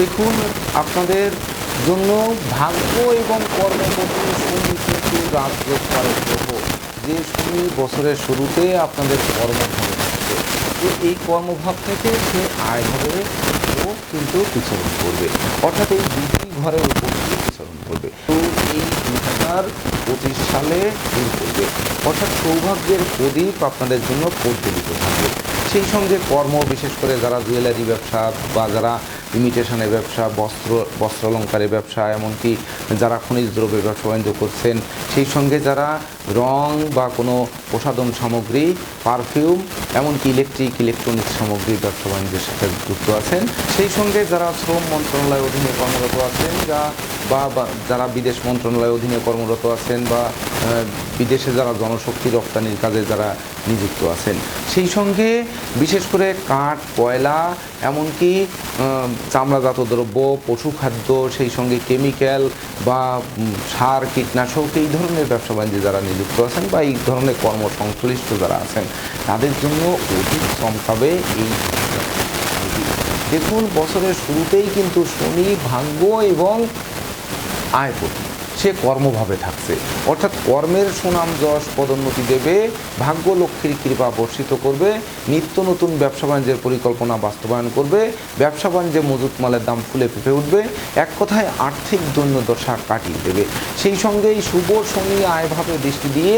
দেখুন, আপনাদের জন্য ভাগ্য এবং কর্মপতি শনি কিন্তু রাজযোগ গ্রহ যে শনি বছরের শুরুতে আপনাদের কর্মভাবে থাকবে তো এই কর্মভাব থেকে সে আয়ভাবে ও কিন্তু বিচরণ করবে। অর্থাৎ এই দুটি ঘরের উপর বিচরণ করবে। তো এই দুই হাজার পঁচিশ সালে শুরু করবে। অর্থাৎ সৌভাগ্যের প্রদীপ আপনাদের জন্য প্রজ্বলিত থাকবে। সেই সঙ্গে কর্ম, বিশেষ করে যারা জুয়েলারি ব্যবসা বা যারা ইমিটেশনের ব্যবসা, বস্ত্র বস্ত্র বস্ত্রালঙ্কারের ব্যবসা, এমনকি যারা খনিজ দ্রব্যের ব্যবসা বাণিজ্য করছেন, সেই সঙ্গে যারা রং বা কোনো প্রসাধন সামগ্রী, পারফিউম, এমনকি ইলেকট্রিক, ইলেকট্রনিক সামগ্রী ব্যবসা বাণিজ্যের সাথে যুক্ত আছেন, সেই সঙ্গে যারা শ্রম মন্ত্রণালয়ের অধীনে কর্মরত আছেন যা বা যারা বিদেশ মন্ত্রণালয়ের অধীনে কর্মরত আছেন বা বিদেশে যারা জনশক্তি রপ্তানির কাজে যারা নিযুক্ত আছেন, সেই সঙ্গে বিশেষ করে কাঠ, কয়লা, এমনকি চামড়াজাত দ্রব্য, পশু খাদ্য, সেই সঙ্গে কেমিক্যাল বা সার, কীটনাশক, এই ধরনের ব্যবসা বাণিজ্যে যারা নিযুক্ত আছেন বা এই ধরনের কর্মসংশ্লিষ্ট যারা আছেন, তাদের জন্য অধিক পাবে এই দেখুন, বছরের শুরুতেই কিন্তু শনি, ভাগ্য এবং আয়পতি সে কর্মভাবে থাকছে। অর্থাৎ কর্মের সুনাম যশ পদোন্নতি দেবে, ভাগ্য লক্ষ্মীর কৃপা বর্ষিত করবে, নিত্য নতুন ব্যবসা বাণিজ্যের পরিকল্পনা বাস্তবায়ন করবে, ব্যবসা বাণিজ্যে মজুত মালের দাম ফুলে ফেপে উঠবে, এক কথায় আর্থিক দৈন্যদশা কাটিয়ে দেবে। সেই সঙ্গেই শুভ শনি আয়ভাবে দৃষ্টি দিয়ে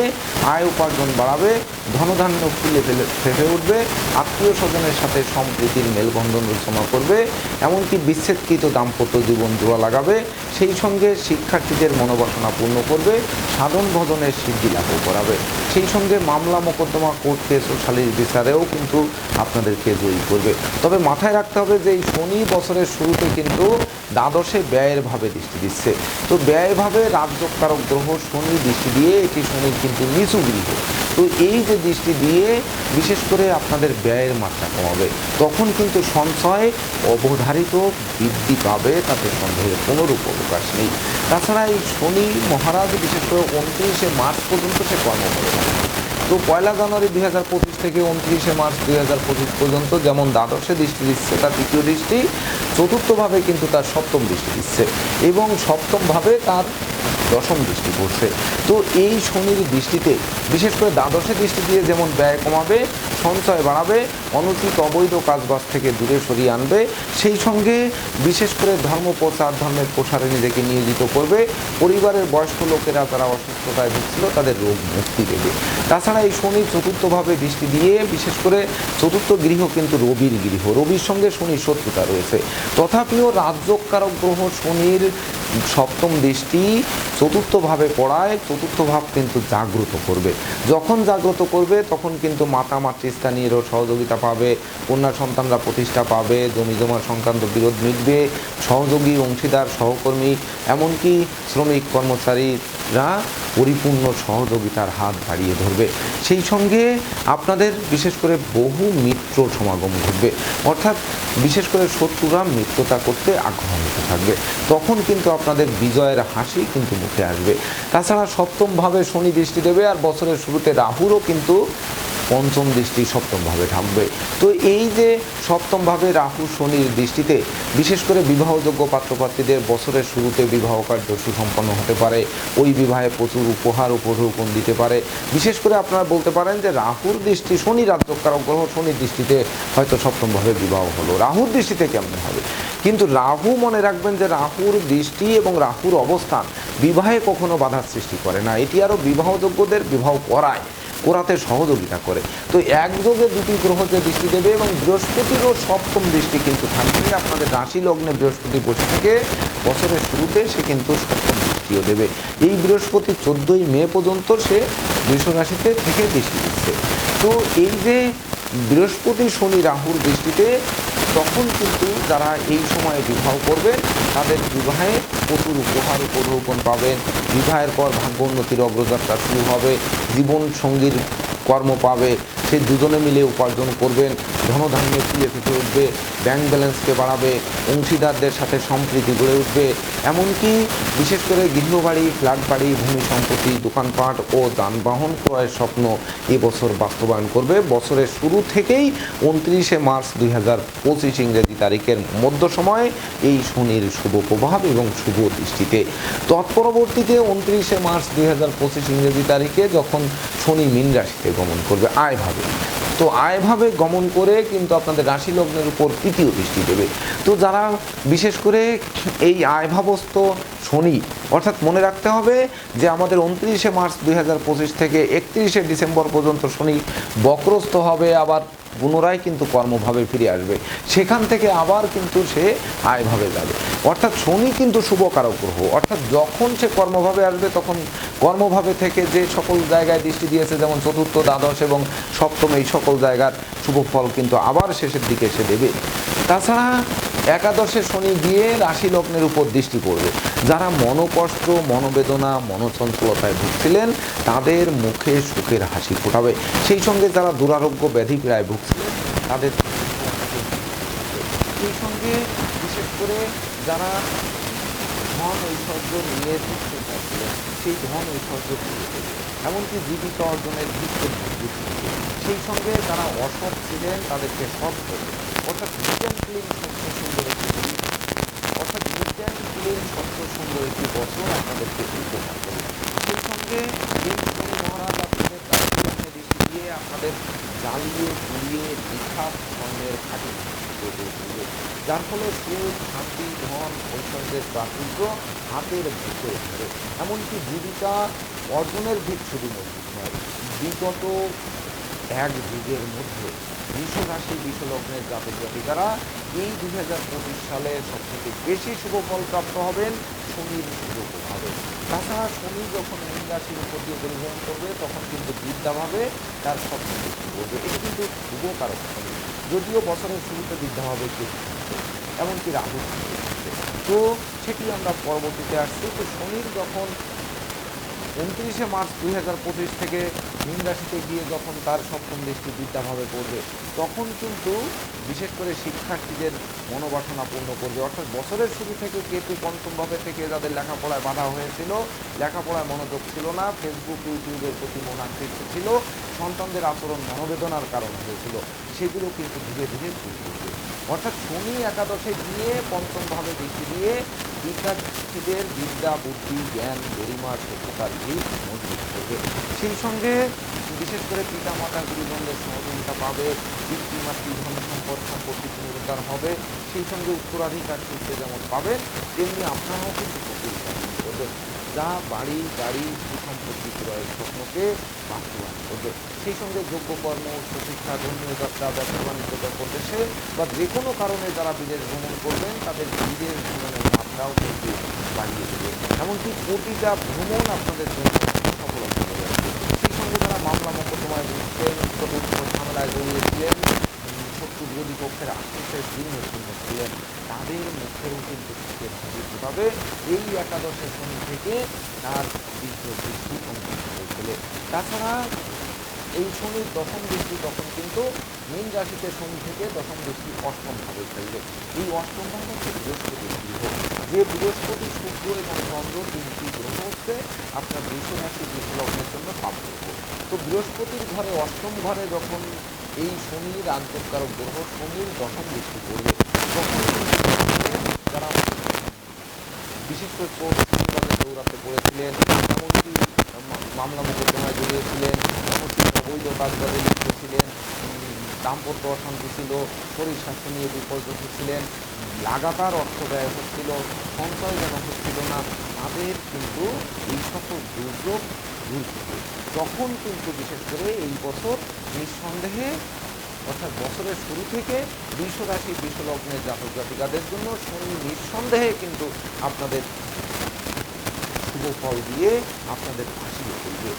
আয় উপার্জন বাড়াবে, ধনধান্য ফুলে ফেলে ফেপে উঠবে, আত্মীয় স্বজনের সাথে সম্প্রীতির মেলবন্ধন রচনা করবে, এমনকি বিচ্ছেদকৃত দাম্পত্য জীবন জোড়া লাগাবে। সেই সঙ্গে শিক্ষার্থীদের মনোবাসনা পূর্ণ করবে, সাধন ভজনের সিদ্ধি লাভ করাবে। সেই সঙ্গে মামলা মোকদ্দমা কোর্ট কেস ও বিচারেও কিন্তু আপনাদেরকে জয়ী করবে। তবে মাথায় রাখতে হবে যে এই শনি বছরের শুরুতে কিন্তু দ্বাদশে ব্যয়ের ভাবে দৃষ্টি দিচ্ছে। তো ব্যয় ভাবে রাজ্যকারক গ্রহ শনি দৃষ্টি দিয়ে এটি শনির কিন্তু নিচু গৃহ। তো এই যে দৃষ্টি দিয়ে বিশেষ করে আপনাদের ব্যয়ের মাত্রা কমাবে, তখন কিন্তু সঞ্চয় অবধারিত বৃদ্ধি পাবে, তাতে সন্দেহের কোনোরূপ অবকাশ নেই। তাছাড়া এই শনি মহারাজ, বিশেষ করে উনত্রিশে মার্চ পর্যন্ত সে কর্ম করে। তো পয়লা জানুয়ারি দুই হাজার পঁচিশ থেকে উনত্রিশে মার্চ দুই হাজার পঁচিশ পর্যন্ত যেমন দ্বাদশে দৃষ্টি দিচ্ছে, তার দ্বিতীয় দৃষ্টি চতুর্থভাবে কিন্তু তার সপ্তম দৃষ্টি দিচ্ছে এবং সপ্তমভাবে তার দশম দৃষ্টি পড়ছে। তো এই শনির দৃষ্টিতে, বিশেষ করে দ্বাদশে দৃষ্টি দিয়ে যেমন ব্যয় কমাবে, সঞ্চয় বাড়াবে অনুচিত অবৈধ কাজবাজ থেকে দূরে সরিয়ে আনবে, সেই সঙ্গে বিশেষ করে ধর্ম প্রচার, ধর্মের প্রসারে নিজেকে নিয়োজিত করবে। পরিবারের বয়স্ক লোকেরা যারা অসুস্থতায় ভুগছিল, তাদের রোগ মুক্তি দেবে। তাছাড়া এই শনি চতুর্থভাবে দৃষ্টি দিয়ে, বিশেষ করে চতুর্থ গৃহ কিন্তু রবির গৃহ। রবির সঙ্গে শনির শত্রুতা রয়েছে। তথাপিও রাজ্যকারক গ্রহ শনির সপ্তম দৃষ্টি চতুর্থভাবে পড়ায় চতুর্থ ভাব কিন্তু জাগ্রত করবে। যখন জাগ্রত করবে, তখন কিন্তু মাতা মাতৃস্থানীয়রও সহযোগিতা পাবে, কন্যা সন্তানরা প্রতিষ্ঠা পাবে, জমি জমার সংক্রান্ত বিরোধ মিটবে, সহযোগী, অংশীদার, সহকর্মী, এমনকি শ্রমিক কর্মচারীরা পরিপূর্ণ সহযোগিতার হাত বাড়িয়ে ধরবে। সেই সঙ্গে আপনাদের বিশেষ করে বহু মিত্র সমাগম ঘটবে। অর্থাৎ বিশেষ করে শত্রুরা মিত্রতা করতে আগ্রহান্বিত থাকবে। তখন কিন্তু আপনাদের বিজয়ের হাসি কিন্তু মুখে আসবে। তাছাড়া সপ্তমভাবে শনি দৃষ্টি দেবে আর বছরের শুরুতে রাহুরও কিন্তু পঞ্চম দৃষ্টি সপ্তমভাবে থাকবে। তো এই যে সপ্তমভাবে রাহু শনির দৃষ্টিতে বিশেষ করে বিবাহযোগ্য পাত্রপাত্রীদের বছরের শুরুতে বিবাহ কার্য সুসম্পন্ন হতে পারে, ওই বিবাহে প্রচুর উপহার উপঢৌকন দিতে পারে। বিশেষ করে আপনারা বলতে পারেন যে রাহুর দৃষ্টি শনি রাজ্যকারক গ্রহ শনির দৃষ্টিতে হয়তো সপ্তমভাবে বিবাহ হলো। রাহুর দৃষ্টিতে কেমন হবে? কিন্তু রাহু মনে রাখবেন যে রাহুর দৃষ্টি এবং রাহুর অবস্থান বিবাহে কখনো বাধার সৃষ্টি করে না। এটি আরও বিবাহযোগ্যদের বিবাহ করায়। করাতে সহযোগিতা করে। তো একযোগে দুটি গ্রহ যে দৃষ্টি দেবে এবং বৃহস্পতিরও সপ্তম দৃষ্টি কিন্তু থাকবে। আপনাদের রাশি লগ্নে বৃহস্পতি বসে থেকে বছরের শুরুতে সে কিন্তু সপ্তম দৃষ্টিও দেবে। এই বৃহস্পতি চোদ্দোই মে পর্যন্ত সে বৃষ রাশিতে থেকে দৃষ্টি দিচ্ছে। তো এই যে বৃহস্পতি, শনি, রাহুর দৃষ্টিতে তখন কিন্তু যারা এই সময়ে বিবাহ করবেন তাদের বিবাহে প্রচুর উপহার উপঢৌকন পাবেন। বিবাহের পর ভাগ্যোন্নতির অগ্রযাত্রা শুরু হবে, জীবন সঙ্গীর কর্ম পাবে, সে দুজনে মিলে উপার্জন করবেন, ধনধান্যে ফুলে ফুটে উঠবে, ব্যাংক ব্যালেন্সকে বাড়াবে, অংশীদারদের সাথে সম্প্রীতি গড়ে উঠবে এমনকি বিশেষ করে গৃহবাড়ি ফ্ল্যাট বাড়ি ভূমি সম্পত্তি, দোকানপাট ও যানবাহন ক্রয়ের স্বপ্ন এবছর বাস্তবায়ন করবে। বছরের শুরু থেকেই উনত্রিশে মার্চ দুই হাজার পঁচিশ ইংরেজি তারিখের মধ্য সময়ে এই শনির শুভ প্রভাব এবং শুভ দৃষ্টিতে। তৎপরবর্তীতে উনত্রিশে মার্চ দুই হাজার পঁচিশ ইংরেজি তারিখে যখন শনি মীন রাশিতে গমন করবে আয়ভাবে তো আয়ভাবে গমন করে কিন্তু আপনাদের রাশি লগ্নের উপর তৃতীয় দৃষ্টি দেবে। তো যারা বিশেষ করে এই আয়ভাবস্থ শনি, অর্থাৎ মনে রাখতে হবে যে আমাদের উনত্রিশে মার্চ দুই হাজার পঁচিশ থেকে একত্রিশে ডিসেম্বর পর্যন্ত শনি বক্রস্থ হবে, আবার পুনরায় কিন্তু কর্মভাবে ফিরে আসবে। সেখান থেকে আবার কিন্তু সে আয়ভাবে যাবে। অর্থাৎ শনি কিন্তু শুভ কারক গ্রহ অর্থাৎ যখন সে কর্মভাবে আসবে, তখন কর্মভাবে থেকে যে সকল জায়গায় দৃষ্টি দিয়েছে, যেমন চতুর্থ, দ্বাদশ এবং সপ্তম, এই সকল জায়গার শুভ ফল কিন্তু আবার শেষের দিকে এসে দেবে। তাছাড়া একাদশে শনি গিয়ে রাশি লগ্নের উপর দৃষ্টি পড়বে। যারা মনোকষ্ট, মনোবেদনা, মনোচঞ্চলতায় ভুগছিলেন, তাদের মুখে সুখের হাসি ফোটাবে। সেই সঙ্গে যারা দুরারোগ্য ব্যাধি পীড়ায় ভুগছিলেন, তাদের সেই সঙ্গে বিশেষ করে যারা ধন ঐশ্বর্য নিয়ে থাকতে চাচ্ছিলেন সেই ধন ঐশ্বর্য এমনকি জীবিকা অর্জনের ভিত্তি সেই সঙ্গে যারা অসৎ ছিলেন, তাদেরকে সৎ করবে অর্থাৎ নিটেন ক্লিন সত্য সুন্দর একটি। অর্থাৎ নিটেন ক্লিন সুন্দর একটি বছর আপনাদেরকে উপহার করবে সেই সঙ্গে মহারাজ আপনাদের দিয়ে আপনাদের জ্বালিয়ে নিখাত স্বর্ণের খাঁটি। যার ফলে সুখ শান্তি ধন ঐশ্বর্যের প্রাচুর্য হাতের ভিতরে ধরে এমনকি জীবিকা অর্জনের দিক শুধু নয়, বিগত এক যুগের মধ্যে বিশ্ব রাশি বিশ্ব লগ্নের জাতক জাতিকারা এই দুই হাজার পঁচিশ সালে সব থেকে বেশি শুভ ফল প্রাপ্ত হবেন শনির শুভ প্রভাবে তাছাড়া শনি যখন মীন রাশির উপর দিয়ে পরিভ্রমণ করবে, তখন কিন্তু বিদ্যাভাবে তার বেশি করবে। এটা কিন্তু শুভ কারক শনি যদিও বছরের শুরুতে বিদ্যাভাবে এমনকি রাহু তো সেটি আমরা পরবর্তীতে আসছি। তো শনির যখন উনত্রিশে মার্চ দুই হাজার পঁচিশ থেকে মীন রাশিতে গিয়ে যখন তার সপ্তম দৃষ্টি বিদ্যাভাবে পড়বে, তখন কিন্তু বিশেষ করে শিক্ষার্থীদের মনোবাসনা পূর্ণ করবে। অর্থাৎ বছরের শুরু থেকে কেতু পঞ্চমভাবে থেকে যাদের লেখাপড়ায় বাধা হয়েছিল, লেখাপড়ায় মনোযোগ ছিল না, ফেসবুক, ইউটিউবের প্রতি মন আকৃষ্ট ছিল, সন্তানদের আচরণ মনোবেদনার কারণ হয়েছিল, সেগুলো কিন্তু ধীরে ধীরে অর্থাৎ শনি একাদশে গিয়ে পঞ্চমভাবে দৃষ্টি দিয়ে বিদ্যার্থীদের বিদ্যা, বুদ্ধি, জ্ঞান গরিমা সভ্যতার দিক মজবুত করবে সেই সঙ্গে বিশেষ করে পিতা মাতা গুরুজনদের সহযোগিতা পাবে, পিতৃমাতৃ ধন সম্পদ সম্পত্তি পুনরুদ্ধার হবে, সেই সঙ্গে উত্তরাধিকার সূত্রে যেমন পাবে, তেমনি আপনারাও কিন্তু প্রচুর করবেন। যা বাড়ি, গাড়ি ভূ সম্পত্তি ক্রয়ের স্বপ্নকে বাস্তবায়ন করবে। সেই সঙ্গে যোগ্য কর্ম সুশিক্ষা ধর্মীয় যাত্রা ব্যবসা বাণিজ্য প্রদেশে বা যে কোনো কারণে যারা বিদেশ ভ্রমণ করবেন, তাদের বিদেশ ভ্রমণের মাত্রাও কিন্তু বাড়িয়ে দেবে। এমনকি প্রতিটা ভ্রমণ আপনাদের জন্য সফলতা হয়ে যাবে সেই সঙ্গে যারা মামলা মোকদ্দমায় ভুগছেন চতুর্থ ঝামেলায় জড়িয়েছিলেন শত্রু বিরোধী পক্ষের আশ্বাসের শূন্য ছিলেন তাদের মুখেও কিন্তু ফোটাবে এই একাদশের শনি থেকে তার দীর্ঘ দৃষ্টি অঙ্কিত হয়েছিল তাছাড়া এই শনির দশম দৃষ্টি তখন কিন্তু মীন রাশিতে শনি থেকে দশম দৃষ্টি অষ্টম ভাবে ফেলবে। এই অষ্টম ভাব হচ্ছে গৃহ। যে বৃহস্পতি, শুক্র এবং চন্দ্র তিনটি গ্রহ হচ্ছে, আপনার বৃষ রাশি বৃষ লগ্নের জন্য গ্রহ তো বৃহস্পতির ঘরে, অষ্টম ঘরে যখন এই শনির আন্তর্কারক গ্রহ, শনির দশম দৃষ্টি করবে তখন যারা বিশেষ করে দৌড়াতে পড়েছিলেন, এমনকি মামলা মোকদ্দমায় জড়িয়েছিলেন, এমনকি অবৈধ কাজবাজে লিপ্ত দাম্পত্য অশান্তি ছিল, শরীর স্বাস্থ্য নিয়ে বিপর্যস্ত ছিলেন। লাগাতার অর্থ ব্যয় হচ্ছিল, সঞ্চয় যেন হচ্ছিল না। তাদের কিন্তু এই সকল দুর্যোগ দূর করবে তখন কিন্তু বিশেষ করে এই বছর নিঃসন্দেহে, অর্থাৎ বছরের শুরু থেকে বিশ্ব রাশি বিশ্ব লগ্নের জাতক জাতিকাদের জন্য শনি নিঃসন্দেহে কিন্তু আপনাদের শুভ ফল দিয়ে আপনাদের তুলবে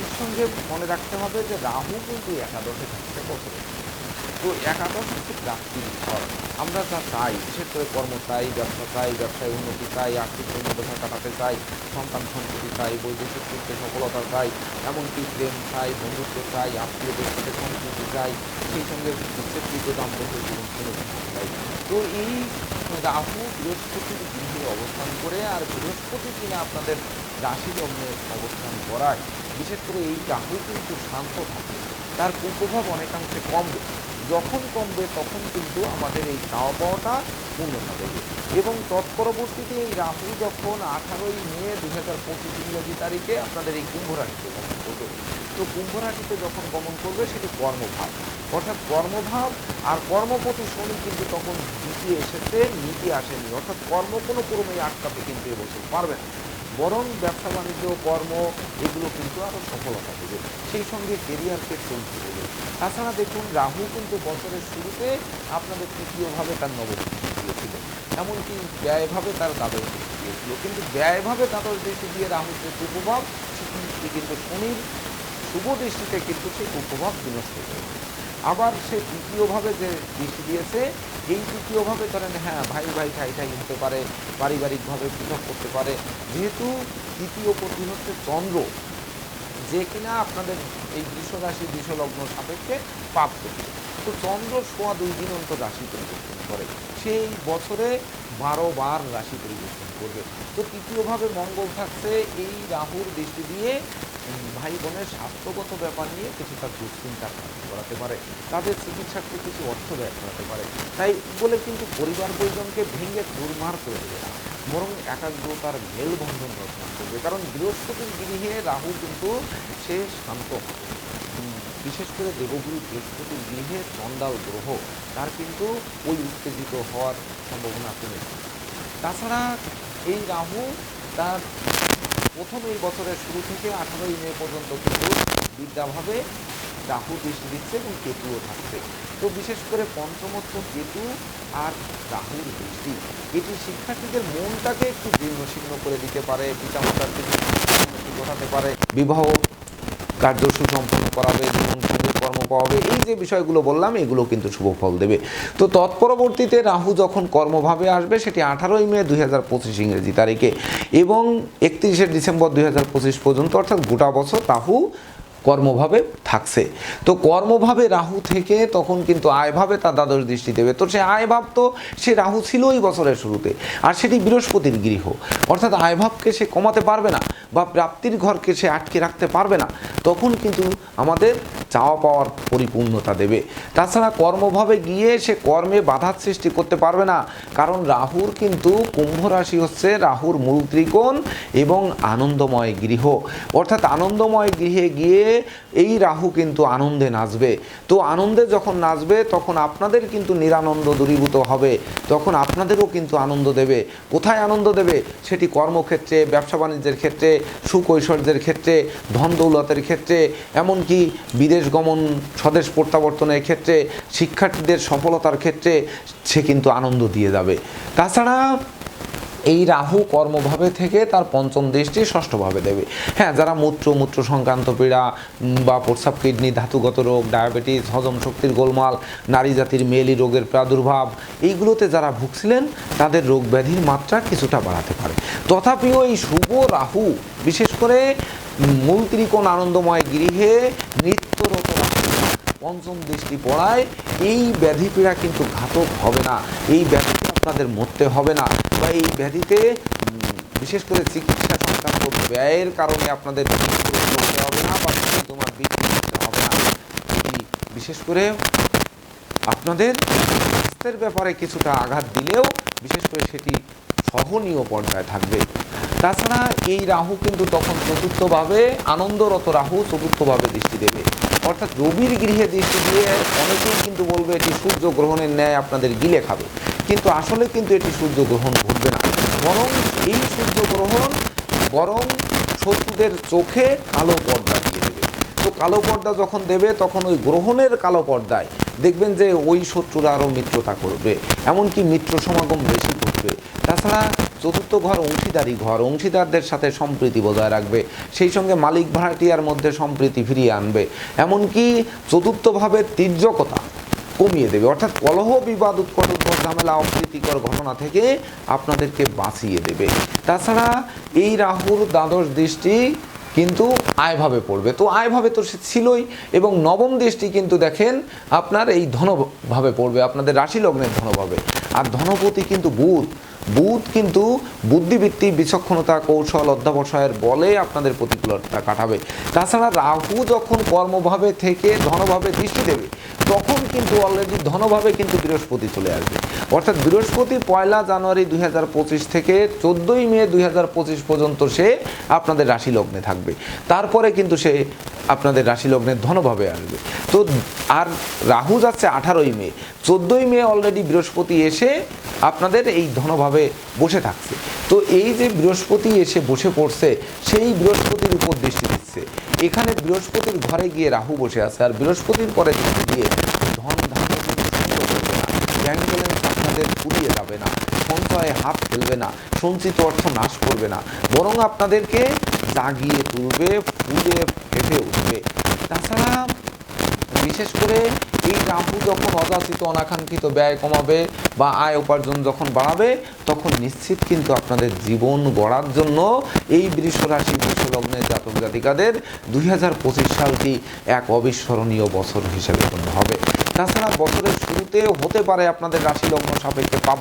এর সঙ্গে মনে রাখতে হবে যে রাহু কিন্তু একাদশে থাকছে বছরে। তো একাদশ হচ্ছে প্রাপ্তির ঘর আমরা যা চাই, বিশেষ করে কর্ম চাই, ব্যবসা চাই, ব্যবসায় উন্নতি চাই, আর্থিক উন্নততা কাটাতে চাই, সন্তান সন্ততি চাই, বৈদেশিক ক্ষেত্রে সফলতা চাই, এমনকি প্রেম চাই, বন্ধুত্ব চাই আত্মীয়দের সাথে সম্পৃক্তি চাই, সেই সঙ্গে বিচ্ছেদকৃত দাম্পত্য জীবন চাই। তো এই রাহু বৃহস্পতির গৃহে অবস্থান করে আর বৃহস্পতি কিনা আপনাদের রাশি লগ্নে অবস্থান করায়, বিশেষ করে এই রাহু কিন্তু শান্ত থাকে। তার কুপ্রভাব অনেকাংশে কমবে যখন কমবে তখন কিন্তু আমাদের এই চাওয়া পাওয়াটা পূর্ণতা দেবে এবং তৎপরবর্তীতে এই রাহু যখন আঠারোই মে দু হাজার পঁচিশ ইংরেজি তারিখে আপনাদের এই কুম্ভ রাশিতে গমন করবে। তো কুম্ভ রাশিতে যখন গমন করবে সেটি কর্মভাব। অর্থাৎ কর্মভাব আর কর্মপতি শনি কিন্তু তখন দ্বিতীয় এসেছে, নীতি আসেনি। অর্থাৎ কর্ম কোনো ক্রমেই আটকাতে কিন্তু এবছর পারবে না। বরং ব্যবসা বাণিজ্য, কর্ম, এগুলো কিন্তু আরও সফলতা দেবে। সেই সঙ্গে কেরিয়ারকে চলতে দেবে। তাছাড়া দেখুন, রাহু কিন্তু বছরের শুরুতে আপনাদের তৃতীয়ভাবে তার নবদৃষ্টি দিয়েছিল। এমনকি ব্যয়ভাবে তার দ্বাদশ দৃষ্টি দিয়েছিল। কিন্তু ব্যয়ভাবে দ্বাদশ দৃষ্টি দিয়ে রাহুর যে কুপ্রভাব সেটি কিন্তু শনির শুভ দৃষ্টিতে কিন্তু সেই কুপ্রভাব বিনষ্ট হয়েছে আবার সে দ্বিতীয়ভাবে যে দৃষ্টি দিয়েছে, এই তৃতীয়ভাবে ধরেন হ্যাঁ ভাই ভাই, ঠাই ঠাই হতে পারে, পারিবারিকভাবে পৃথক করতে পারে। যেহেতু তৃতীয় পতি হচ্ছে চন্দ্র, যে কিনা আপনাদের এই বৃষ বিশ্বলগ্ন বৃষ লগ্ন সাপেক্ষে পাপ করবে তো চন্দ্র সোয়া দুই দিন অন্তর রাশি পরিবর্তন করে। সেই বছরে বারো বার রাশি পরিবর্তন করবে। তো তৃতীয়ভাবে মঙ্গল থাকছে, এই রাহুর দৃষ্টি দিয়ে ভাই বোনের স্বাস্থ্যগত ব্যাপার নিয়ে কিছুটা দুশ্চিন্তা করাতে পারে। তাদের চিকিৎসার্থে কিছু অর্থ ব্যয় করাতে পারে। তাই বলে কিন্তু পরিবার পরিজনকে ভেঙে দুর্মার করে দেবে না, বরং একাগ্রতার মেলবন্ধন রচনা করবে। কারণ বৃহস্পতির গৃহে রাহু কিন্তু সে শান্ত হয়। বিশেষ করে দেবগুরু বৃহস্পতির গৃহে চন্ডাল গ্রহ, তার কিন্তু ওই উত্তেজিত হওয়ার সম্ভাবনা কমে তাছাড়া এই রাহু তার প্রথম এই বছরের শুরু থেকে আঠারোই মে পর্যন্ত কিন্তু বিদ্যাভাবে রাহু দৃষ্টি দিচ্ছে এবং কেতুও থাকছে। তো বিশেষ করে পঞ্চমত্ব কেতু আর রাহুর দৃষ্টি, এটি শিক্ষার্থীদের মনটাকে একটু জীর্ণ শীর্ণ করে দিতে পারে, পিতামাতার দিকে ঘটাতে পারে, বিবাহ কার্য সুসম্পন্ন করাবে জীবন কর্ম পাওয়াবে এই যে বিষয়গুলো বললাম, এগুলো কিন্তু শুভ ফল দেবে। তো তৎপরবর্তীতে রাহু যখন কর্মভাবে আসবে, সেটি আঠারোই মে দুই হাজার পঁচিশ ইংরেজি তারিখে এবং একত্রিশে ডিসেম্বর দুই হাজার পঁচিশ পর্যন্ত, অর্থাৎ গোটা বছর রাহু কর্মভাবে থাকছে। তো কর্মভাবে রাহু থেকে তখন কিন্তু আয়ভাবে তার দ্বাদশ দৃষ্টি দেবে। তো সে আয়ভাব তো সে রাহু ছিল এই বছরের শুরুতে, আর সেটি বৃহস্পতির গৃহ। অর্থাৎ আয়ভাবকে সে কমাতে পারবে না। বা প্রাপ্তির ঘরকে সে আটকে রাখতে পারবে না, তখন কিন্তু আমাদের চাওয়া পাওয়ার পরিপূর্ণতা দেবে। তাছাড়া কর্মভাবে গিয়ে সে কর্মে বাধার সৃষ্টি করতে পারবে না, কারণ রাহুর কিন্তু কুম্ভ রাশি হচ্ছে রাহুর মূল ত্রিকোণ এবং আনন্দময় গৃহ। অর্থাৎ আনন্দময় গৃহে গিয়ে এই রাহু কিন্তু আনন্দে নাচবে। তো আনন্দে যখন নাচবে, তখন আপনাদের কিন্তু নিরানন্দ দূরীভূত হবে, তখন আপনাদেরও কিন্তু আনন্দ দেবে। কোথায় আনন্দ দেবে? সেটি কর্মক্ষেত্রে, ব্যবসা বাণিজ্যের ক্ষেত্রে সুকৈশোরদের ক্ষেত্রে ধন দৌলতের ক্ষেত্রে, এমনকি বিদেশ গমন, স্বদেশ প্রত্যাবর্তনের ক্ষেত্রে, শিক্ষার্থীদের সফলতার ক্ষেত্রে সে কিন্তু আনন্দ দিয়ে যাবে। তাছাড়া এই রাহু কর্মভাবে থেকে তার পঞ্চম দৃষ্টি ষষ্ঠভাবে দেবে। হ্যাঁ যারা মূত্র মূত্র সংক্রান্ত পীড়া বা প্রস্রাব, কিডনি, ধাতুগত রোগ, ডায়াবেটিস, হজম শক্তির গোলমাল, নারী জাতির মেলি রোগের প্রাদুর্ভাব, এইগুলোতে যারা ভুগছিলেন, তাদের রোগ ব্যাধির মাত্রা কিছুটা বাড়াতে পারে। তথাপিও এই শুভ রাহু, বিশেষ করে মূল ত্রিকোণ আনন্দময় গৃহে নৃত্যরত পঞ্চম দৃষ্টি পড়ায়, এই ব্যাধি পীড়া কিন্তু ঘাতক হবে না। এই ব্যাধিতে আপনাদের মরতে হবে না। বা এই ব্যাধিতে বিশেষ করে চিকিৎসা সংক্রান্ত ব্যয়ের কারণে আপনাদের হতে হবে না বা তোমার করতে হবে না। বিশেষ করে আপনাদের স্বাস্থ্যের ব্যাপারে কিছুটা আঘাত দিলেও বিশেষ করে সেটি সহনীয় পর্যায়ে থাকবে। তাছাড়া এই রাহু কিন্তু তখন চতুর্থভাবে, আনন্দরত রাহু চতুর্থভাবে দৃষ্টি দেবে। অর্থাৎ রবির গৃহে দৃষ্টি দিয়ে অনেকেই কিন্তু বলবে এটি সূর্য গ্রহণের ন্যায় আপনাদের গিলে খাবে। কিন্তু আসলে কিন্তু এটি সূর্য গ্রহণ ঘটবে না। বরং এই সূর্য গ্রহণ বরং শত্রুদের চোখে কালো পর্দা দিয়ে দেবে। তো কালো পর্দা যখন দেবে, তখন ওই গ্রহণের কালো পর্দায় দেখবেন যে ওই শত্রুরা আরও মিত্রতা করবে। এমনকি মিত্র সমাগম বেশি করবে। তাছাড়া চতুর্থ ঘর অংশীদারি ঘর, অংশীদারদের সাথে সম্প্রীতি বজায় রাখবে। সেই সঙ্গে মালিক ভাড়াটিয়ার মধ্যে সম্প্রীতি ফিরিয়ে আনবে। এমনকি চতুর্থভাবে তীর্যকতা কমিয়ে দেবে। অর্থাৎ কলহ বিবাদ উৎকট ঝামেলা, অপ্রীতিকর ঘটনা থেকে আপনাদেরকে বাঁচিয়ে দেবে। তাছাড়া এই রাহুর দ্বাদশ দৃষ্টি কিন্তু আয়ভাবে পড়বে। তো আয়ভাবে তো সে ছিলই এবং নবম দৃষ্টি কিন্তু দেখেন আপনার এই ধনভাবে পড়বে, আপনাদের রাশি লগ্নের ধনভাবে। আর ধনপতি কিন্তু বুধ। বুধ কিন্তু বুদ্ধিবৃত্তি, বিচক্ষণতা, কৌশল অধ্যাবসায়ের বলে আপনাদের প্রতিকূলতা কাটাবে। তাছাড়া রাহু যখন কর্মভাবে থেকে ধনভাবে দৃষ্টি দেবে, তখন কিন্তু অলরেডি ধনভাবে কিন্তু বৃহস্পতি চলে আসবে। অর্থাৎ বৃহস্পতি পয়লা জানুয়ারি দুই হাজার পঁচিশ থেকে চোদ্দোই মে দুই হাজার পঁচিশ পর্যন্ত সে আপনাদের রাশি লগ্নে থাকবে। তারপরে কিন্তু সে আপনাদের রাশি লগ্নের ধনভাবে আসবে। তো আর রাহু যাচ্ছে আঠারোই মে। চোদ্দোই মে অলরেডি বৃহস্পতি এসে আপনাদের এই ধনভাবে বসে থাকছে। তো এই যে বৃহস্পতি এসে বসে পড়ছে, সেই বৃহস্পতির উপর দৃষ্টি দিচ্ছে। এখানে বৃহস্পতির ঘরে গিয়ে রাহু বসে আছে, আর বৃহস্পতির পরে দৃষ্টি দিয়ে ধন ধান্যের কোনো সঙ্গ করবে না ব্যাংক ব্যালেন্স আপনাদের ফুরিয়ে যাবে না, সঞ্চয়ে হাত ফেলবে না, সঞ্চিত অর্থ নাশ করবে না, বরং আপনাদেরকে জাগিয়ে তুলবে, ফুলে ফেটে উঠবে। তাছাড়া বিশেষ করে এই রাহু যখন অযাচিত, অনাকাঙ্ক্ষিত ব্যয় কমাবে বা আয় উপার্জন যখন বাড়াবে, তখন নিশ্চিত কিন্তু আপনাদের জীবন গড়ার জন্য এই বৃষ রাশি বৃষ লগ্নের জাতক জাতিকাদের দুই হাজার পঁচিশ সালটি এক অবিস্মরণীয় বছর হিসেবে গণ্য হবে। তাছাড়া বছরের শুরুতে হতে পারে আপনাদের রাশি লগ্ন সাপেক্ষে পাপ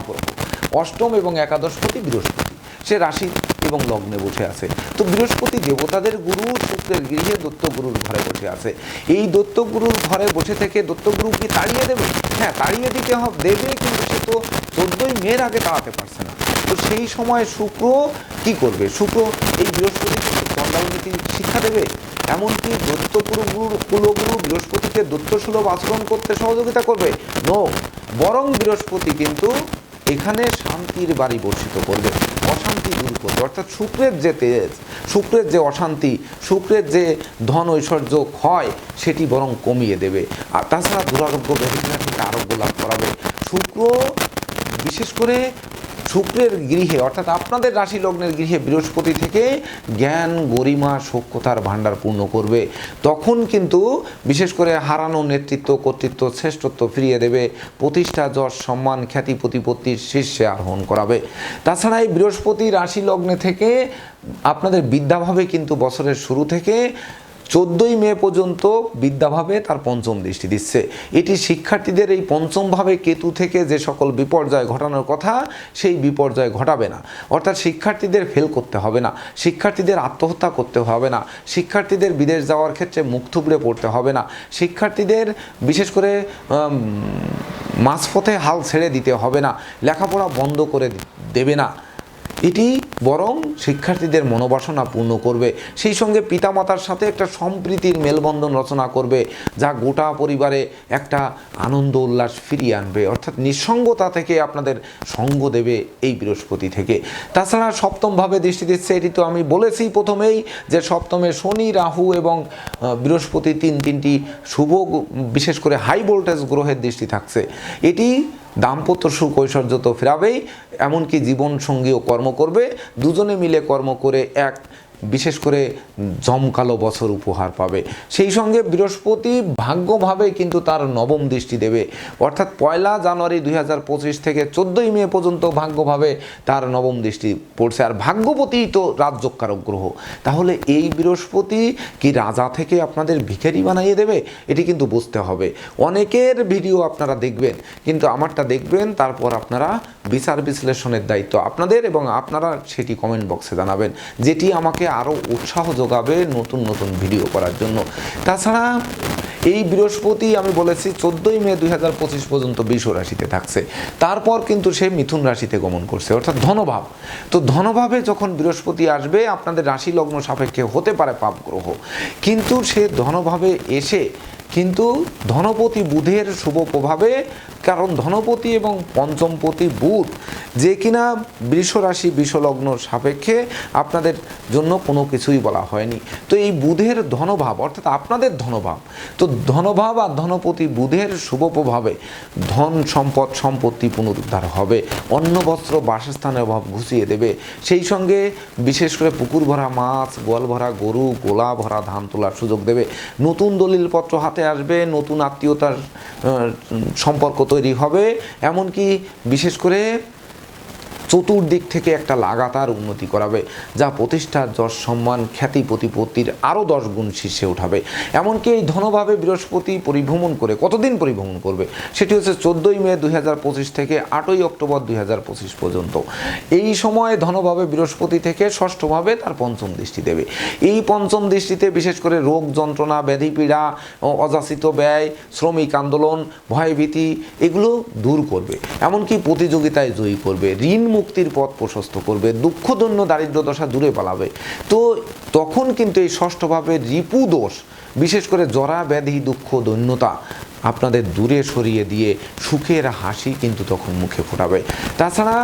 অষ্টম এবং একাদশপতি বৃহস্পতি। সে রাশি এবং লগ্নে বসে আছে। তো বৃহস্পতি দেবতাদের গুরু, শুক্রের গৃহে দত্তগুরুর ঘরে বসে আছে। এই দত্তগুরুর ঘরে বসে থেকে দত্তগুরু কি তাড়িয়ে দেবে? হ্যাঁ তাড়িয়ে দিতে হবে দেবে, কিন্তু সে তো চোদ্দই মেয়ের আগে তাড়াতে পারছে না। তো সেই সময় শুক্র কি করবে? শুক্র এই বৃহস্পতি দণ্ডালনীতি শিক্ষা দেবে। এমনকি দত্তগুরু গুরু কুলগুরু বৃহস্পতিকে দত্তসুলভ আচরণ করতে সহযোগিতা করবে। নো বরং বৃহস্পতি কিন্তু এখানে শান্তির বাড়ি বর্ষিত করবে। অশান্তি দূর করবে। অর্থাৎ শুক্রের যে তেজ শুক্রের যে অশান্তি শুক্রের যে ধন ঐশ্বর্য ক্ষয়, সেটি বরং কমিয়ে দেবে। আর তাছাড়া দুরারোগ্য ব্যাধিগুলা থেকে আরোগ্য লাভ করাবে। শুক্র, বিশেষ করে শুক্রের গৃহে, অর্থাৎ আপনাদের রাশি লগ্নের গৃহে বৃহস্পতি থেকে জ্ঞান, গরিমা সক্ষতার ভাণ্ডার পূর্ণ করবে। তখন কিন্তু বিশেষ করে হারানো নেতৃত্ব, কর্তৃত্ব, শ্রেষ্ঠত্ব ফিরিয়ে দেবে। প্রতিষ্ঠা, যশ, সম্মান, খ্যাতি প্রতিপত্তির শীর্ষে আরোহণ করাবে। তাছাড়া এই বৃহস্পতি রাশি লগ্নে থেকে আপনাদের বিদ্যাভাবে কিন্তু বছরের শুরু থেকে চোদ্দোই মে পর্যন্ত বিদ্যাভাবে তার পঞ্চম দৃষ্টি দিচ্ছে। এটি শিক্ষার্থীদের এই পঞ্চমভাবে কেতু থেকে যে সকল বিপর্যয় ঘটানোর কথা, সেই বিপর্যয় ঘটাবে না। অর্থাৎ শিক্ষার্থীদের ফেল করতে হবে না, শিক্ষার্থীদের আত্মহত্যা করতে হবে না, শিক্ষার্থীদের বিদেশ যাওয়ার ক্ষেত্রে মুখ থুবড়ে পড়তে হবে না, শিক্ষার্থীদের বিশেষ করে মাঝপথে হাল ছেড়ে দিতে হবে না, লেখাপড়া বন্ধ করে দেবে না। এটি বরং শিক্ষার্থীদের মনোবাসনা পূর্ণ করবে। সেই সঙ্গে পিতামাতার সাথে একটা সম্প্রীতির মেলবন্ধন রচনা করবে, যা গোটা পরিবারে একটা আনন্দ উল্লাস ফিরিয়ে আনবে। অর্থাৎ নিঃসঙ্গতা থেকে আপনাদের সঙ্গ দেবে এই বৃহস্পতি থেকে। তাছাড়া সপ্তমভাবে দৃষ্টি দিচ্ছে, এটি তো আমি বলেছি প্রথমেই, যে সপ্তমে শনি, রাহু এবং বৃহস্পতি তিন তিনটি শুভ বিশেষ করে হাই ভোল্টেজ গ্রহের দৃষ্টি থাকছে। এটি দাম্পত্য সুখ ঐশ্বর্য তো ফেরাবেই এমনকি জীবনসঙ্গীও কর্ম করবে। দুজনে মিলে কর্ম করে এক বিশেষ করে জমকালো বছর উপহার পাবে। সেই সঙ্গে বৃহস্পতি ভাগ্যভাবে কিন্তু তার নবম দৃষ্টি দেবে। অর্থাৎ পয়লা জানুয়ারি দুই হাজার পঁচিশ থেকে চোদ্দোই মে পর্যন্ত ভাগ্যভাবে তার নবম দৃষ্টি পড়ছে। আর ভাগ্যপতি তো রাজ্যকারক গ্রহ। তাহলে এই বৃহস্পতি কি রাজা থেকে আপনাদের ভিখারি বানাইয়ে দেবে? এটি কিন্তু বুঝতে হবে। অনেকের ভিডিও আপনারা দেখবেন, কিন্তু আমারটা দেখবেন, তারপর আপনারা বিচার বিশ্লেষণের দায়িত্ব আপনাদের এবং আপনারা সেটি কমেন্ট বক্সে জানাবেন। যেটি আমাকে আরও উৎসাহ যোগাবে নতুন নতুন ভিডিও করার জন্য। তাছাড়া এই বৃহস্পতি আমি বলেছি চোদ্দোই মে দু হাজার পঁচিশ পর্যন্ত বিষ রাশিতে থাকছে। তারপর কিন্তু সে মিথুন রাশিতে গমন করছে, অর্থাৎ ধনভাব। তো ধনভাবে যখন বৃহস্পতি আসবে, আপনাদের রাশি লগ্ন সাপেক্ষে হতে পারে পাপ গ্রহ কিন্তু সে ধনভাবে এসে কিন্তু ধনপতি বুধের শুভ প্রভাবে, কারণ ধনপতি এবং পঞ্চমপতি বুধ যে কিনা বৃষ রাশি বিষলগ্ন সাপেক্ষে আপনাদের জন্য কোনো কিছুই বলা হয়নি। তো এই বুধের ধনভাব, অর্থাৎ আপনাদের ধনভাব, তো ধনভাব আর ধনপতি বুধের শুভ প্রভাবে ধন সম্পদ সম্পত্তি পুনরুদ্ধার হবে। অন্ন, বস্ত্র, বাসস্থানের অভাব ঘুষিয়ে দেবে। সেই সঙ্গে বিশেষ করে পুকুর ভরা মাছ, গোয়াল ভরা গরু গোলা ভরা ধান তোলার সুযোগ দেবে। নতুন দলিলপত্র হাতে আসবে নতুন আত্মীয়তার সম্পর্ক তৈরি হবে। এমনকি বিশেষ করে চতুর্দিক থেকে একটা লাগাতার উন্নতি করাবে, যা প্রতিষ্ঠার যশ সম্মান, খ্যাতি প্রতিপত্তির আরও দশ গুণ শীর্ষে উঠাবে। এমনকি এই ধনভাবে বৃহস্পতি পরিভ্রমণ করে কতদিন পরিভ্রমণ করবে, সেটি হচ্ছে চোদ্দোই মে দুই হাজার পঁচিশ থেকে আটই অক্টোবর দুই হাজার পঁচিশ পর্যন্ত। এই সময় ধনভাবে বৃহস্পতি থেকে ষষ্ঠভাবে তার পঞ্চম দৃষ্টি দেবে। এই পঞ্চম দৃষ্টিতে বিশেষ করে রোগ যন্ত্রণা, ব্যাধি পীড়া অযাচিত ব্যয়, শ্রমিক আন্দোলন, ভয়ভীতি, এগুলো দূর করবে। এমনকি প্রতিযোগিতায় জয়ী করবে। ঋণ মুক্তির পথ প্রশস্ত করবে দুঃখদন্য দারিদ্র দশা দূরে পালাবে। তো তখন কিন্তু এই ষষ্ঠভাবে রিপু দোষ, বিশেষ করে জরা ব্যাধি দুঃখ দৈন্যতা আপনাদের দূরে সরিয়ে দিয়ে সুখের হাসি কিন্তু তখন মুখে ফোটাবে। তাছাড়া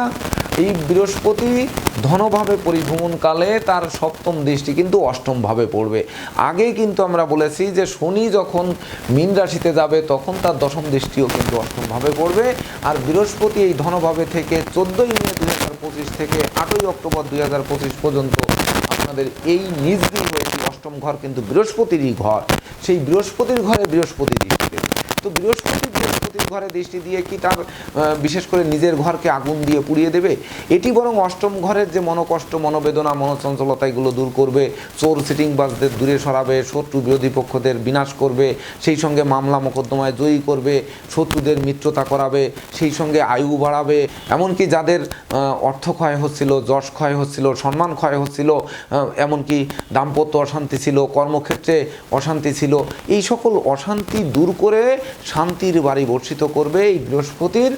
এই বৃহস্পতি ধনভাবে পরিভ্রমণকালে তার সপ্তম দৃষ্টি কিন্তু অষ্টমভাবে পড়বে। আগে কিন্তু আমরা বলেছি যে শনি যখন মীন রাশিতে যাবে, তখন তার দশম দৃষ্টিও কিন্তু অষ্টমভাবে পড়বে। আর বৃহস্পতি এই ধনভাবে থেকে চোদ্দোই মে দুই হাজার পঁচিশ থেকে আটই অক্টোবর দুই হাজার পঁচিশ পর্যন্ত আপনাদের এই নিজ এটি অষ্টম ঘর, কিন্তু বৃহস্পতিরই ঘর। সেই বৃহস্পতির ঘরে বৃহস্পতি দৃষ্টি তো বৃহস্পতি ঘরে দৃষ্টি দিয়ে কি তার বিশেষ করে নিজের ঘরকে আগুন দিয়ে পুড়িয়ে দেবে? এটি বরং অষ্টম ঘরের যে মনোকষ্ট, মনোবেদনা, মনোচঞ্চলতা, এগুলো দূর করবে, চোর সিটিং বাসদের দূরে সরাবে, শত্রু বিরোধী পক্ষদের বিনাশ করবে, সেই সঙ্গে মামলা মোকদ্দমায় জয়ী করবে, শত্রুদের মিত্রতা করাবে, সেই সঙ্গে আয়ু বাড়াবে, এমনকি যাদের অর্থ ক্ষয় হচ্ছিল, যশ ক্ষয় হচ্ছিল, সম্মান ক্ষয় হচ্ছিল এমনকি দাম্পত্য অশান্তি ছিল, কর্মক্ষেত্রে অশান্তি ছিল, এই সকল অশান্তি দূর করে শান্তির বাড়ি বর্ষিত করবে এই বৃহস্পতির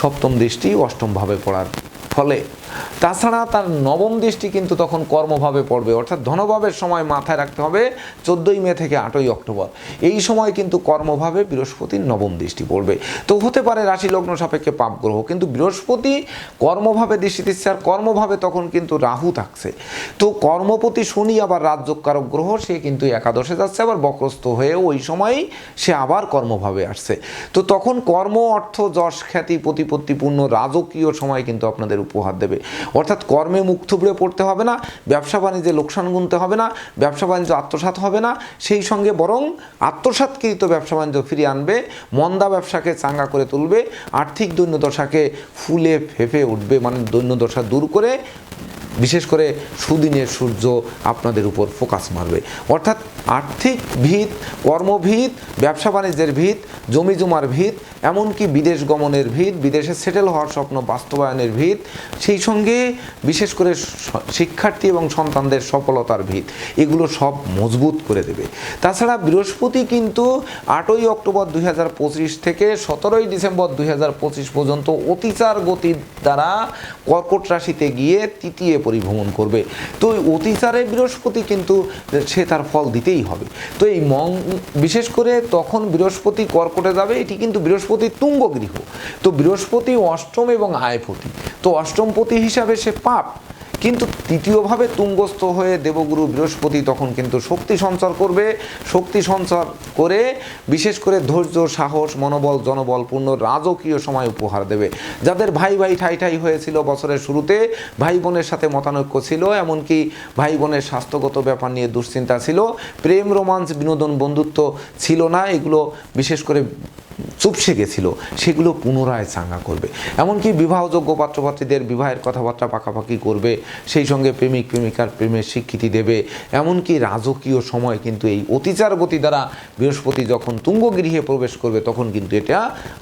সপ্তম দৃষ্টি অষ্টমভাবে পড়ার ফলে। তাছাড়া তার নবম দৃষ্টি কিন্তু তখন কর্মভাবে পড়বে, অর্থাৎ ধনভাবের সময় মাথায় রাখতে হবে চোদ্দোই মে থেকে আটই অক্টোবর। এই সময় কিন্তু কর্মভাবে বৃহস্পতির নবম দৃষ্টি পড়বে। তো হতে পারে রাশি লগ্ন সাপেক্ষে পাপ গ্রহ, কিন্তু বৃহস্পতি কর্মভাবে দৃষ্টি দিচ্ছে আর কর্মভাবে তখন কিন্তু রাহু থাকছে। তো কর্মপতি শনি আবার রাজ্যকারক গ্রহ, সে কিন্তু একাদশে যাচ্ছে, আবার বক্রস্থ হয়ে ওই সময়ই সে আবার কর্মভাবে আসছে। তো তখন কর্ম, অর্থ, যশ, খ্যাতি প্রতিপত্তিপূর্ণ রাজকীয় সময় কিন্তু আপনাদের উপহার দেবে। অর্থাৎ কর্মে মুখ থুবড়ে পড়তে হবে না, ব্যবসা বাণিজ্যে লোকসান গুনতে হবে না, ব্যবসা বাণিজ্য আত্মসাত হবে না, সেই সঙ্গে বরং আত্মসাৎকৃত ব্যবসা বাণিজ্য ফিরিয়ে আনবে, মন্দা ব্যবসাকে চাঙ্গা করে তুলবে, আর্থিক দৈন্যদশাকে ফুলে ফেঁপে উঠবে মানে দৈন্যদশা দূর করে বিশেষ করে সুদিনের সূর্য আপনাদের উপর ফোকাস মারবে। অর্থাৎ আর্থিক ভিত, কর্মভিত, ব্যবসা বাণিজ্যের ভিত, জমি জমার ভিত, এমনকি বিদেশ গমনের ভিত, বিদেশে সেটেল হওয়ার স্বপ্ন বাস্তবায়নের ভিত, সেই সঙ্গে বিশেষ করে শিক্ষার্থী এবং সন্তানদের সফলতার ভিত, এগুলো সব মজবুত করে দেবে। তাছাড়া বৃহস্পতি কিন্তু আটই অক্টোবর দুই হাজার পঁচিশ থেকে সতেরোই ডিসেম্বর দুই হাজার পঁচিশ পর্যন্ত অতিচার গতির দ্বারা কর্কট রাশিতে গিয়ে তৃতীয় পরিভ্রমণ করবে। তো ওই অতিচারে বৃহস্পতি কিন্তু সে তার ফল দিতেই হবে। তো এই মং, বিশেষ করে তখন বৃহস্পতি কর্কটে যাবে, এটি কিন্তু বৃহস্পতি তুঙ্গ গৃহ তো বৃহস্পতি অষ্টম এবং আয়পতি। তো অষ্টমপতি হিসাবে সে পাপ। কিন্তু তৃতীয়ভাবে তুঙ্গস্থ হয়ে দেবগুরু বৃহস্পতি তখন কিন্তু শক্তি সঞ্চার করবে। শক্তি সঞ্চার করে বিশেষ করে ধৈর্য, সাহস, মনোবল জনবলপূর্ণ রাজকীয় সময় উপহার দেবে। যাদের ভাই ভাই ঠাই ঠাই হয়েছিল বছরের শুরুতে, ভাই বোনের সাথে মতানৈক্য ছিল, এমনকি ভাই বোনের স্বাস্থ্যগত ব্যাপার নিয়ে দুশ্চিন্তা ছিল। প্রেম রোমাঞ্চ বিনোদন, বন্ধুত্ব ছিল না। এগুলো বিশেষ করে চুপসে গেছিল, সেগুলো পুনরায় চাঙ্গা করবে। এমনকি বিবাহযোগ্য পাত্রপাত্রীদের বিবাহের কথাবার্তা পাকাপাকি করবে, সেই সঙ্গে প্রেমিক, প্রেমিকার প্রেমের স্বীকৃতি দেবে। এমনকি রাজকীয় সময় কিন্তু এই অতিচার গতি দ্বারা বৃহস্পতি যখন তুঙ্গগৃহে প্রবেশ করবে, তখন কিন্তু এটা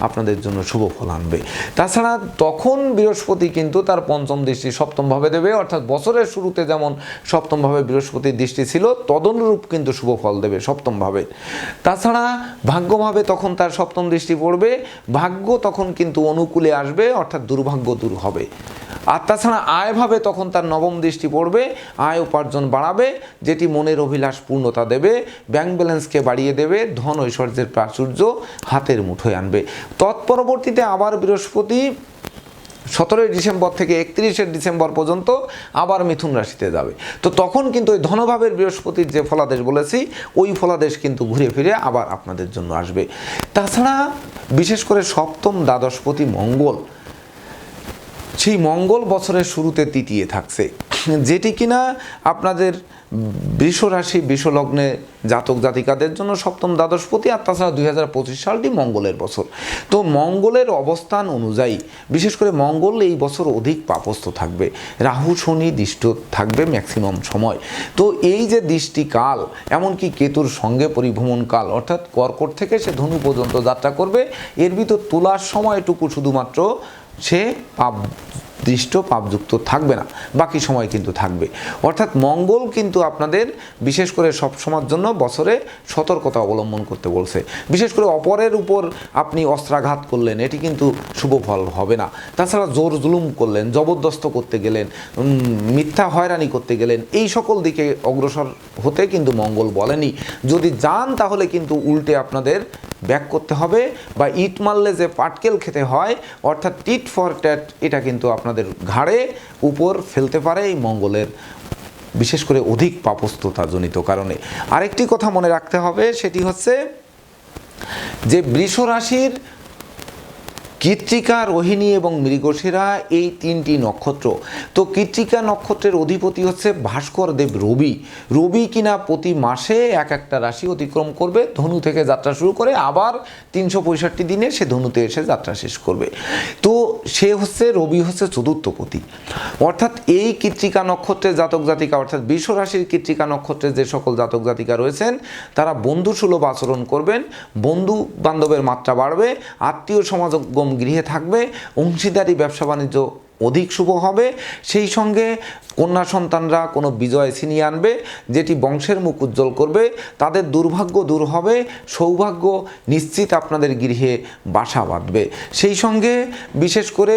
আপনাদের জন্য শুভ ফল আনবে। তাছাড়া তখন বৃহস্পতি কিন্তু তার পঞ্চম দৃষ্টি সপ্তমভাবে দেবে, অর্থাৎ বছরের শুরুতে যেমন সপ্তমভাবে বৃহস্পতির দৃষ্টি ছিল, তদনুরূপ কিন্তু শুভ ফল দেবে সপ্তমভাবে। তাছাড়া ভাগ্যভাবে তখন তার সপ্তম দৃষ্টি পড়বে, ভাগ্য তখন কিন্তু অনুকূলে আসবে, অর্থাৎ দুর্ভাগ্য দূর হবে। আর তাছাড়া আয়ভাবে তখন তার নবম দৃষ্টি পড়বে, আয় উপার্জন বাড়াবে, যেটি মনের অভিলাষ পূর্ণতা দেবে ব্যাংক ব্যালেন্সকে বাড়িয়ে দেবে, ধন ঐশ্বর্যের প্রাচুর্য হাতের মুঠোয় আনবে। তৎপরবর্তীতে আবার বৃহস্পতি সতেরোই ডিসেম্বর থেকে একত্রিশে ডিসেম্বর পর্যন্ত আবার মিথুন রাশিতে যাবে। তো তখন কিন্তু ওই ধনভাবের বৃহস্পতির যে ফলাদেশ বলেছি, ওই ফলাদেশ কিন্তু ঘুরে ফিরে আবার আপনাদের জন্য আসবে। তাছাড়া বিশেষ করে সপ্তম দ্বাদশপতি মঙ্গল সেই মঙ্গল বছরের শুরুতে তৃতীয় থাকছে। যেটি কিনা আপনাদের বৃষ রাশি বৃষলগ্নে জাতক জাতিকাদের জন্য সপ্তম দ্বাদশপতি আর তাছাড়া দুই হাজার পঁচিশ সালটি মঙ্গলের বছর। তো মঙ্গলের অবস্থান অনুযায়ী, বিশেষ করে মঙ্গল এই বছর অধিক পাপস্থ থাকবে। রাহু, শনি, দৃষ্ট থাকবে ম্যাক্সিমাম সময়। তো এই যে দৃষ্টিকাল এমনকি কেতুর সঙ্গে পরিভ্রমণ কাল, অর্থাৎ কর্কট থেকে সে ধনু পর্যন্ত যাত্রা করবে, এর ভিতর তোলার সময়টুকু শুধুমাত্র সে পাপ দৃষ্ট পাপযুক্ত থাকবে না, বাকি সময় কিন্তু থাকবে। অর্থাৎ মঙ্গল কিন্তু আপনাদের বিশেষ করে সব সময়ের জন্য বছরে সতর্কতা অবলম্বন করতে বলছে। বিশেষ করে অপরের উপর আপনি অস্ত্রাঘাত করলেন, এটি কিন্তু শুভ ফল হবে না। তাছাড়া জোর জুলুম করলেন, জবরদস্ত করতে গেলেন মিথ্যা হয়রানি করতে গেলেন, এই সকল দিকে অগ্রসর হতে কিন্তু মঙ্গল বলেনি। যদি যান তাহলে কিন্তু উল্টে আপনাদের ব্যাক করতে হবে বা ইট মারলে যে পাটকেল খেতে হয়, অর্থাৎ টিট ফর ট্যাট, এটা কিন্তু আপনাদের ঘাড়ে উপর ফেলতে পারে এই মঙ্গলের, বিশেষ করে অধিক পাপস্থতা জনিত কারণে। আরেকটি কথা মনে রাখতে হবে, সেটি হচ্ছে যে বৃষ রাশির কৃত্তিকা রোহিণী এবং মৃগশিরা এই তিনটি নক্ষত্র। তো কৃত্তিকা নক্ষত্রের অধিপতি হচ্ছে ভাস্কর দেব রবি। রবি কিনা প্রতি মাসে এক একটা রাশি অতিক্রম করবে, ধনু থেকে যাত্রা শুরু করে আবার তিনশো পঁয়ষট্টি দিনে সে ধনুতে এসে যাত্রা শেষ করবে। তো সে হচ্ছে রবি হচ্ছে চতুর্থপতি অর্থাৎ এই কৃত্রিকা নক্ষত্রের জাতক জাতিকা, অর্থাৎ বিশ্বরাশির রাশির কৃত্তিকা নক্ষত্রের যে সকল জাতক জাতিকা রয়েছেন, তারা বন্ধু সুলভ আচরণ করবেন, বন্ধু বান্ধবের মাত্রা বাড়বে, আত্মীয় সমাজগম গৃহে থাকবে, অংশীদারি ব্যবসা বাণিজ্য অধিক শুভ হবে। সেই সঙ্গে কন্যা সন্তানরা কোনো বিজয় ছিনিয়ে আনবে, যেটি বংশের মুখ উজ্জ্বল করবে, তাদের দুর্ভাগ্য দূর হবে, সৌভাগ্য নিশ্চিত আপনাদের গৃহে বাসা বাঁধবে। সেই সঙ্গে বিশেষ করে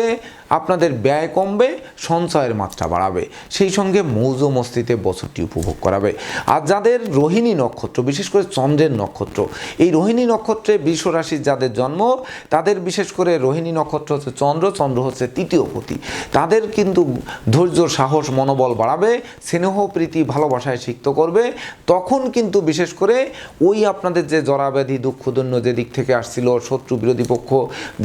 আপনাদের ব্যয় কমবে, সঞ্চয়ের মাত্রা বাড়াবে। সেই সঙ্গে মৌজ মস্তিতে বছরটি উপভোগ করাবে। আর যাদের রোহিণী নক্ষত্র, বিশেষ করে চন্দ্রের নক্ষত্র, এই রোহিণী নক্ষত্রে রাশির যাদের জন্ম, তাদের বিশেষ করে রোহিণী নক্ষত্র হচ্ছে চন্দ্র চন্দ্র হচ্ছে তৃতীয় পতি। তাদের কিন্তু ধৈর্য, সাহস, মনোবল বাড়াবে, স্নেহ, প্রীতি, ভালোবাসায় সিক্ত করবে। তখন কিন্তু বিশেষ করে ওই আপনাদের যে জরাব্যাধি দুঃখদন্য যে দিক থেকে আসছিল, শত্রু বিরোধী পক্ষ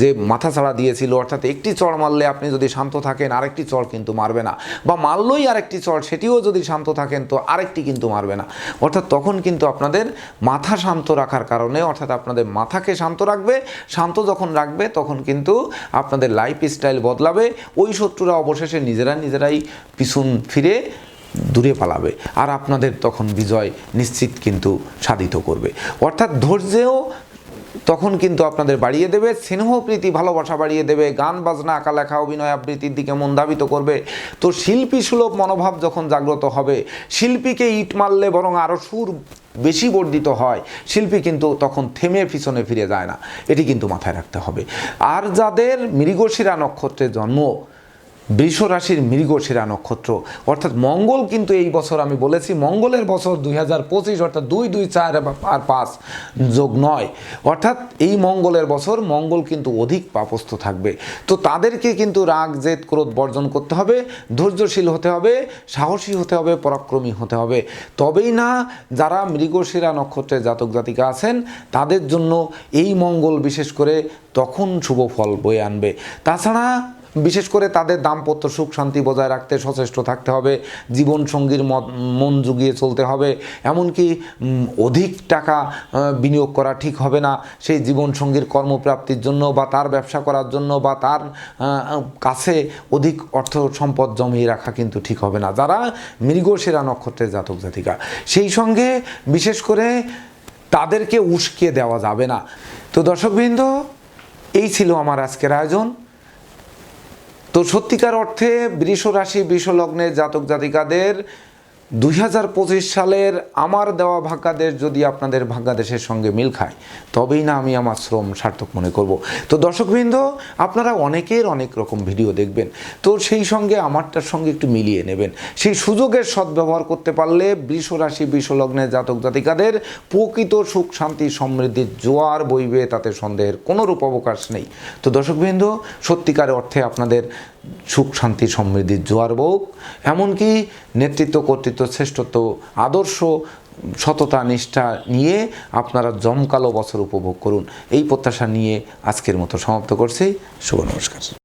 যে মাথা ছাড়া দিয়েছিল, অর্থাৎ একটি চড় মারলে আপনি যদি শান্ত থাকেন, আরেকটি চড় কিন্তু মারবে না। বা মারলই আরেকটি চড় সেটিও যদি শান্ত থাকেন, তো আরেকটি কিন্তু মারবে না। অর্থাৎ তখন কিন্তু আপনাদের মাথা শান্ত রাখার কারণে, অর্থাৎ আপনাদের মাথাকে শান্ত রাখবে, শান্ত যখন রাখবে, তখন কিন্তু আপনাদের লাইফ স্টাইল বদলাবে। ওই শত্রুরা অবশেষে নিজেরা নিজেরাই পিছন ফিরে দূরে পালাবে। আর আপনাদের তখন বিজয় নিশ্চিত কিন্তু সাধিত করবে। অর্থাৎ ধৈর্যেও তখন কিন্তু আপনাদের বাড়িয়ে দেবে, স্নেহ প্রীতি, ভালোবাসা বাড়িয়ে দেবে, গান, বাজনা আঁকা লেখা অভিনয় আবৃত্তির দিকে মন ধাবিত করবে। তো শিল্পী সুলভ মনোভাব যখন জাগ্রত হবে, শিল্পীকে ইট মারলে বরং আরও সুর বেশি বর্ধিত হয়, শিল্পী কিন্তু তখন থেমে পিছনে ফিরে যায় না। এটি কিন্তু মাথায় রাখতে হবে। আর যাদের মৃগশিরা নক্ষত্রে জন্ম বৃষ রাশির মৃগশিরা নক্ষত্র অর্থাৎ মঙ্গল কিন্তু এই বছর আমি বলেছি, মঙ্গলের বছর দুই হাজার পঁচিশ অর্থাৎ দুই দুই, চার আর পাঁচ যোগ নয়। অর্থাৎ এই মঙ্গলের বছর মঙ্গল কিন্তু অধিক পাপস্থ থাকবে। তো তাদেরকে কিন্তু রাগ, জেদ, ক্রোধ বর্জন করতে হবে, ধৈর্যশীল হতে হবে, সাহসী হতে হবে, পরাক্রমী হতে হবে। তবেই না, যারা মৃগশিরা নক্ষত্রের জাতক জাতিকা আছেন, তাদের জন্য এই মঙ্গল বিশেষ করে তখন শুভ ফল বয়ে আনবে। তাছাড়া বিশেষ করে তাদের দাম্পত্য সুখ শান্তি বজায় রাখতে সচেষ্ট থাকতে হবে জীবন সঙ্গীর মন জুগিয়ে চলতে হবে, এমনকি অধিক টাকা বিনিয়োগ করা ঠিক হবে না। সেই জীবন সঙ্গীর কর্মপ্রাপ্তির জন্য বা তার ব্যবসা করার জন্য বা তার কাছে অধিক অর্থ সম্পদ জমিয়ে রাখা কিন্তু ঠিক হবে না। যারা মৃগশিরা নক্ষত্রের জাতক জাতিকা, সেই সঙ্গে বিশেষ করে তাদেরকে উস্কে দেওয়া যাবে না। তো দর্শকবৃন্দ, এই ছিল আমার আজকের আয়োজন। তো সত্যিকার অর্থে বৃষ রাশি বৃষ লগ্নের জাতক জাতিকাদের দুই হাজার পঁচিশ সালের আমার দেওয়া ভাগ্যাদেশ যদি আপনাদের ভাগ্যাদেশের সঙ্গে মিল খায়, তবেই না আমি আমার শ্রম সার্থক মনে করব। তো দর্শকবৃন্দ, আপনারা অনেকের অনেক রকম ভিডিও দেখবেন। তো সেই সঙ্গে আমারটার সঙ্গে একটু মিলিয়ে নেবেন। সেই সুযোগের সদ্ব্যবহার করতে পারলে বৃষ রাশি বৃষ লগ্নের জাতক জাতিকাদের প্রকৃত সুখ, শান্তি সমৃদ্ধির জোয়ার বইবে, তাতে সন্দেহের কোনো রূপ অবকাশ নেই। তো দর্শকবৃন্দ, সত্যিকার অর্থে আপনাদের সুখ, শান্তি সমৃদ্ধির জোয়ার বউক এমনকি নেতৃত্ব, কর্তৃত্ব, শ্রেষ্ঠত্ব, আদর্শ, সততা, নিষ্ঠা নিয়ে আপনারা জমকালো বছর উপভোগ করুন। এই প্রত্যাশা নিয়ে আজকের মতো সমাপ্ত করছি। শুভ নমস্কার।